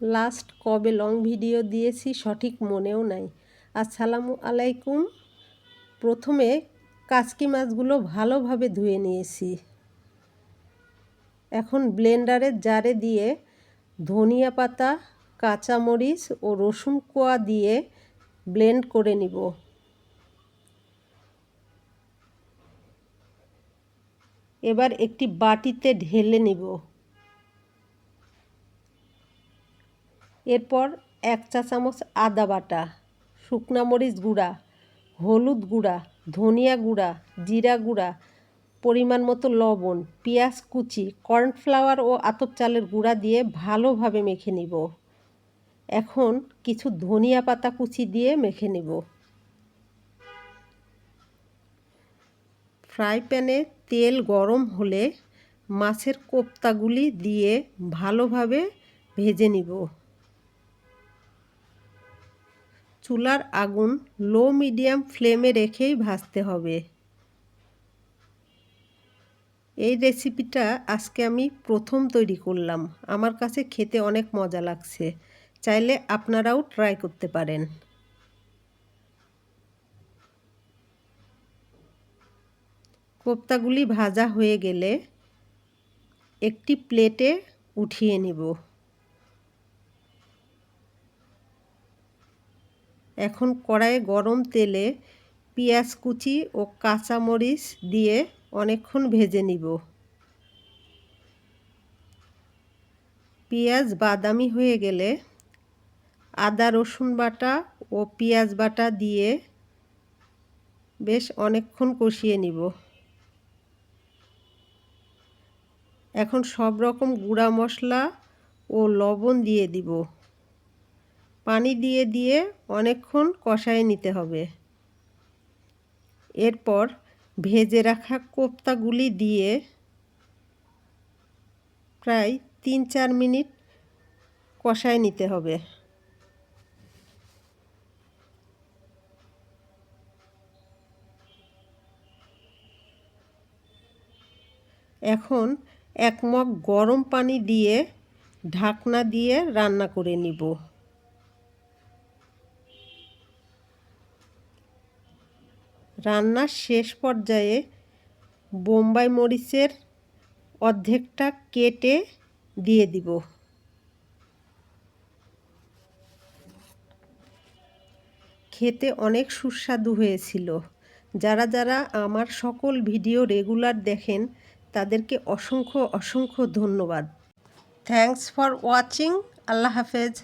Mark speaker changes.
Speaker 1: Last কবে long video দিয়েছি সঠিক মনেও নাই। আসসালামু আলাইকুম। প্রথমে কাচকি মাছগুলো ভালোভাবে ধুয়ে নিয়েছি। এখন ব্লেন্ডারের জারে দিয়ে ধনিয়া পাতা, কাঁচামরিচ ও রসুন কোয়া দিয়ে ব্লেন্ড করে নিব। এবার একটি বাটিতে ঢেলে নিব। এরপর এক চা চামচ আদা বাটা, শুকনা মরিচ গুঁড়া, হলুদ গুঁড়া, ধনিয়া গুঁড়া, জিরা গুঁড়া, পরিমাণ মতো লবণ, পেঁয়াজ কুচি, কর্নফ্লাওয়ার ও আতপ চালের গুঁড়া দিয়ে ভালোভাবে মেখে নিব। এখন কিছু ধনিয়া পাতা কুচি দিয়ে মেখে নিব। ফ্রাই প্যানে তেল গরম হলে মাছের কোপ্তাগুলি দিয়ে ভালোভাবে ভেজে নিব। চুলার আগুন লো মিডিয়াম ফ্লেমে রেখেই ভাজতে হবে। এই রেসিপিটা আজকে আমি প্রথম তৈরি করলাম। আমার কাছে খেতে অনেক মজা লাগছে। চাইলে আপনারাও ট্রাই করতে পারেন। কোপ্তাগুলি ভাজা হয়ে গেলে একটি প্লেটে উঠিয়ে নিব। এখন কড়াইয়ে গরম তেলে পেঁয়াজ কুচি ও কাঁচামরিচ দিয়ে অনেকক্ষণ ভেজে নিব। পেঁয়াজ বাদামি হয়ে গেলে আদা, রসুন বাটা ও পেঁয়াজ বাটা দিয়ে বেশ অনেকক্ষণ কষিয়ে নিব। এখন সব রকম গুঁড়া মশলা ও লবণ দিয়ে দিব। পানি দিয়ে দিয়ে অনেকক্ষণ কষায় নিতে হবে। এরপর ভেজে রাখা কোপ্তাগুলি দিয়ে প্রায় তিন চার মিনিট কষায় নিতে হবে। এখন এক মগ গরম পানি দিয়ে ঢাকনা দিয়ে রান্না করে নিব। রান্নার শেষ পর্যায়ে বোম্বাই মরিচের অর্ধেকটা কেটে দিয়ে দিব। খেতে অনেক সুস্বাদু হয়েছিল। যারা যারা আমার সকল ভিডিও রেগুলার দেখেন, তাদেরকে অসংখ্য অসংখ্য ধন্যবাদ। থ্যাংকস ফর ওয়াচিং আল্লাহ হাফেজ।